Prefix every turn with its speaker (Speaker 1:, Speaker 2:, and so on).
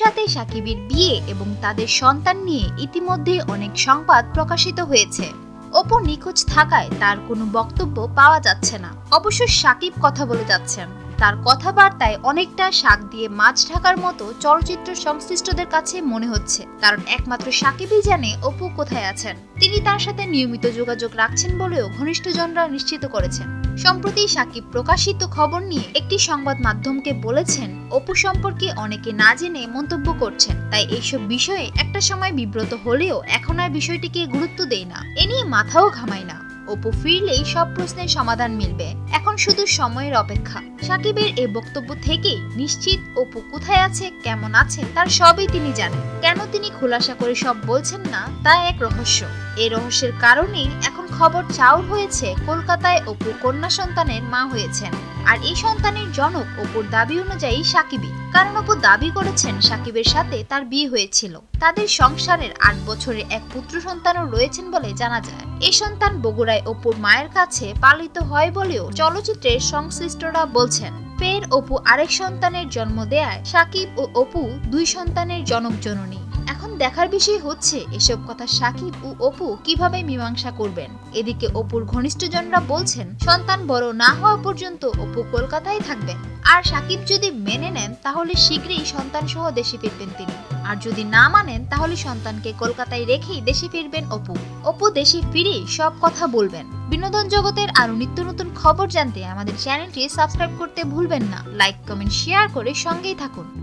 Speaker 1: সাথে সাকিবের বিয়ে এবং তাদের সন্তান নিয়ে ইতিমধ্যে অনেক সংবাদ প্রকাশিত হয়েছে। অপু নিখোঁজ থাকায় তার কোনো বক্তব্য পাওয়া যাচ্ছে না। অবশ্য সাকিব কথা বলে যাচ্ছেন। তার কথাবার্তায় অনেকটা শাক দিয়ে মাছ ঢাকার মতো চলচ্চিত্র সংশ্লিষ্টদের কাছে মনে হচ্ছে, কারণ একমাত্র সাকিবই জানে অপু কোথায় আছেন। তিনি তার সাথে নিয়মিত যোগাযোগ রাখছেন বলেও ঘনিষ্ঠজনরা নিশ্চিত করেছেন। সম্প্রতি সাকিব প্রকাশিত খবর নিয়ে একটি সংবাদ মাধ্যমকে বলেছেন, অপু সম্পর্কে অনেকে না জেনে মন্তব্য করছেন, তাই এইসব বিষয়ে একটা সময় বিব্রত হলেও এখন আর বিষয়টিকে গুরুত্ব দেই না। এ নিয়ে মাথাও ঘামাই না। অপু ফিরলেই সব প্রশ্নের সমাধান মিলবে। এখন শুধু সময়ের অপেক্ষা। সাকিবের এই বক্তব্য থেকেই নিশ্চিত অপু কোথায় আছে, কেমন আছে, তার সবই তিনি জানেন। কেন তিনি খোলাসা করে সব বলছেন না, তা এক রহস্য। এই রহস্যের কারণেই এখন খবর চাউর হয়েছে কলকাতায় অপু কন্যা সন্তানের মা হয়েছেন। আর এই সন্তানের জনক অপুর দাবি অনুযায়ী সাকিবই। কারণ অপু দাবি করেছেন সাকিবের সাথে তার বিয়ে হয়েছিল। তাদের সংসারের আট বছরের এক পুত্র সন্তানও রয়েছেন বলে জানা যায়। এই সন্তান বগুড়ায় অপুর মায়ের কাছে পালিত হয় বলেও চলচ্চিত্রের সংশ্লিষ্টরা বলছেন। ফের অপু আরেক সন্তানের জন্ম দেয়ায় সাকিব ও অপু দুই সন্তানের জনক জননী এখন দেখার বিষয় হচ্ছে, এসব কথা সাকিব ও অপু কীভাবে মীমাংসা করবেন? এদিকে অপুর ঘনিষ্ঠজনরা বলছেন, সন্তান বড় না হওয়া পর্যন্ত অপু কলকাতায় থাকবেন। আর সাকিব যদি মেনে নেন, তাহলে শীঘ্রই সন্তান সহ দেশে ফিরবেন তিনি। আর যদি না মানেন, তাহলে সন্তানকে কলকাতায় রেখেই দেশে ফিরবেন অপু। অপু দেশে ফিরে সব কথা বলবেন। বিনোদন জগতের আরও নিত্য নতুন খবর জানতে আমাদের চ্যানেলটি সাবস্ক্রাইব করতে ভুলবেন না। লাইক, কমেন্ট, শেয়ার করে সঙ্গেই থাকুন।